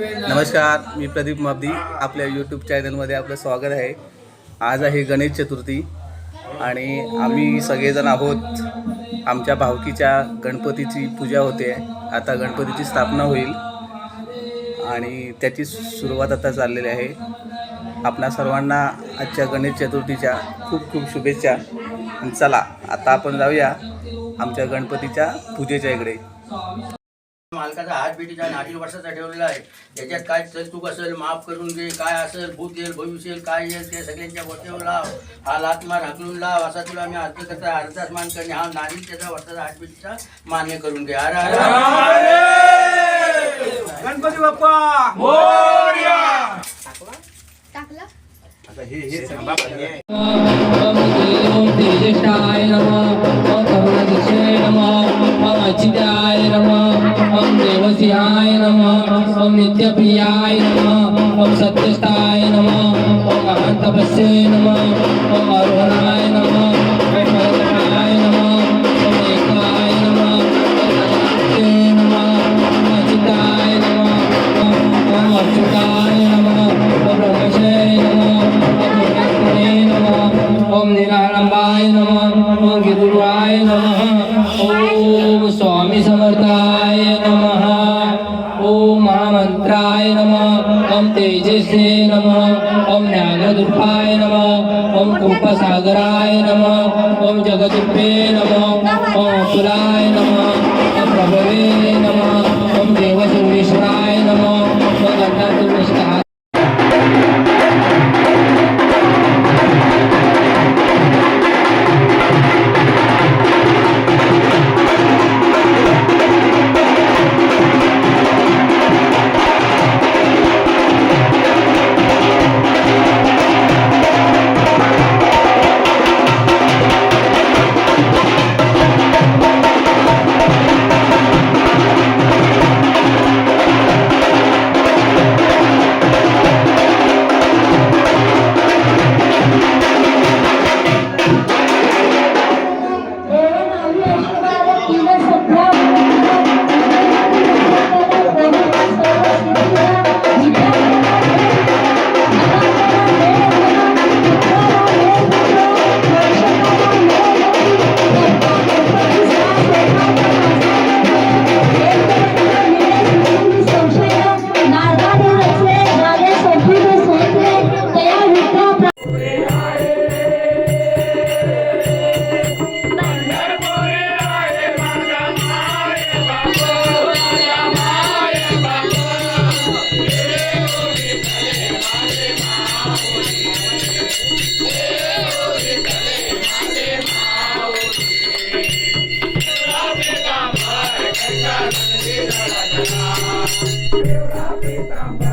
नमस्कार मी प्रदीप माबदी. आपल्या यूट्यूब चॅनलमध्ये आपलं स्वागत आहे. आज आहे गणेश चतुर्थी आणि आम्ही सगळेजण आहोत. आमच्या भावकीच्या गणपतीची पूजा होते. आता गणपतीची स्थापना होईल. आणि त्याची सुरुवात आता चाललेली आहे. आपणा सर्वांना आजच्या गणेश चतुर्थीच्या खूप खूप शुभेच्छा. चला आता आपण जाऊया आमच्या गणपतीच्या पूजेच्या इकडे. मालकाचा हात बेटीचा आणि अडीच वर्षाचा ठेवलेला आहे. त्याच्यात काय चूक असेल माफ करून घे काय असेल भूत येईल भविष्य येईल काय येईल ते सगळ्यांच्या बोट्यावर लाव. हा लातमार हाकलून लाव. असा तुला मी अर्ज करता अर्धाच मान करणे. हा नारील त्याचा वर्षाचा हात बेटीचा मान्य करून घे. अरे गणपती बाप्पा! टाकला? ओम तेजष्टाय नमः. ओम करुणादिक्षे नमः. ओम देवसिंहाय नमः। ओम नित्यप्रियाय नमः। ओम सत्यस्थाय नमः। ओम महान्तपस्ये नमः। ओम अरोहणाय नमः। ओम परतराय नमः। ओम एकाय नमः। ओम अच्युते नमः। नमः ओम तेजसे नमः ओम ज्ञानदुर्पाय नम ओम कृपसागराय नम ओम जगदुर्पे नम ओम अतुलाय नमः। Meu capitão. Tá